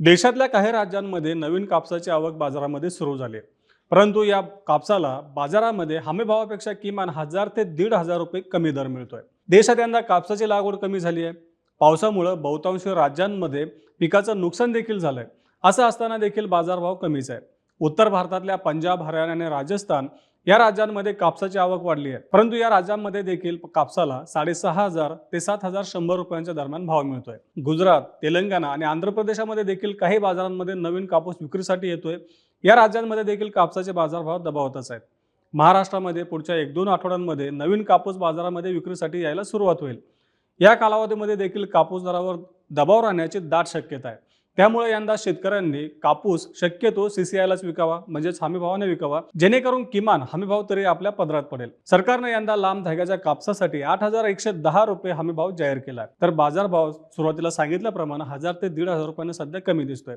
देशातल्या काही राज्यांमध्ये नवीन कापसाची आवक बाजारामध्ये सुरू झाली आहे. परंतु या कापसाला बाजारामध्ये हमीभावापेक्षा किमान हजार ते दीड हजार रुपये कमी दर मिळतोय. देशात यंदा कापसाची लागवड कमी झाली आहे. पावसामुळं बहुतांश राज्यांमध्ये पिकाचं नुकसान देखील झालंय. असं असताना देखील बाजारभाव कमीच आहे. उत्तर भारतातल्या पंजाब हरियाणा आणि राजस्थान या राज्यांमध्ये कापसाची आवक वाढली आहे. परंतु या राज्यांमध्ये देखील कापसाला साडेसहा हजार ते सात हजार शंभर रुपयांच्या दरम्यान भाव मिळतोय. गुजरात तेलंगणा आणि आंध्र प्रदेशामध्ये देखील काही बाजारांमध्ये नवीन कापूस विक्रीसाठी येतोय. या राज्यांमध्ये देखील कापसाचे बाजारभाव दबावतच आहेत. महाराष्ट्रामध्ये पुढच्या एक दोन आठवड्यांमध्ये नवीन कापूस बाजारामध्ये विक्रीसाठी यायला सुरुवात होईल. या कालावधीमध्ये देखील कापूस दरावर दबाव राहण्याची दाट शक्यता आहे. त्यामुळे यंदा शेतकऱ्यांनी कापूस शक्यतो सीसीआयलाच विकावा म्हणजेच हमीभावाने विकावा जेणेकरून किमान हमीभाव तरी आपल्या पदरात पडेल. सरकारने यंदा लांब धाग्याच्या कापसासाठी आठ हजार एकशे दहा रुपये हमीभाव जाहीर केला आहे तर बाजारभाव सुरुवातीला सांगितल्याप्रमाणे हजार ते दीड हजार रुपयांना सध्या कमी दिसतोय.